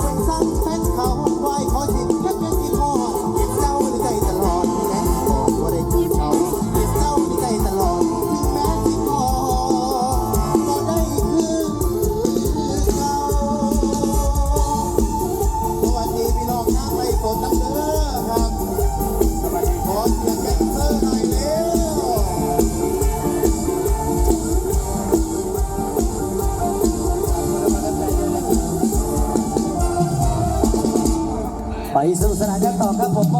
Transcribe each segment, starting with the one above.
เป็สั้นเป็นเขาควายขอสิทแค่เพียง ไปสนุกสนานกันต่อครับผม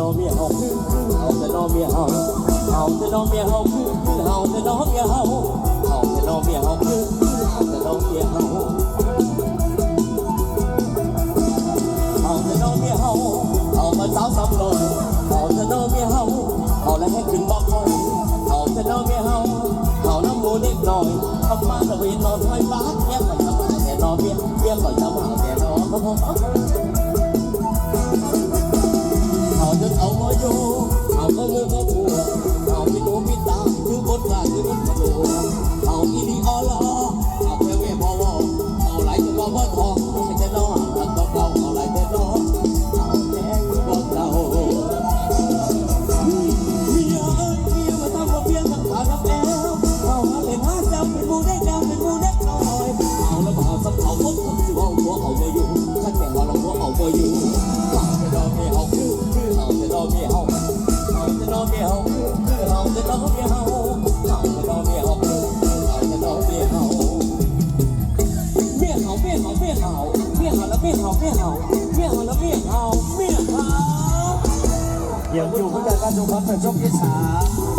น้อเมียเฮาคือเฮาแต่น้อเมียเฮาเฮาแต่น้อเมียเฮาคือเฮาแต่น้อเมียเฮาเฮาแต่น้อเมียเฮาคือเฮาแต่น้อเมียเฮาเฮาแต่น้อเมียเฮาเฮามาสาวสำลอยเฮาแต่น้อเมียเฮาเฮาแล้วให้ขึ้นบอกคอยเฮาแต่น้อเมียเฮาเฮาน้ำมูเล็กหน่อยข้ามาตะวินนอนห้อยฟ้าเมียก่อนจะมแต่น้อเมียเมียก่อนจะมแต่น้อง เธอเขามาโยเอาก็เมื่อปวดเอาไม่โนม่ตาคือบทบาทคือบทโจเอาอีดีออลอ ยเอาเมียเอาแล้วเมียเอาเมียเอาอย่างอยู่คู่กันการดูครับเป็นชกที่สาม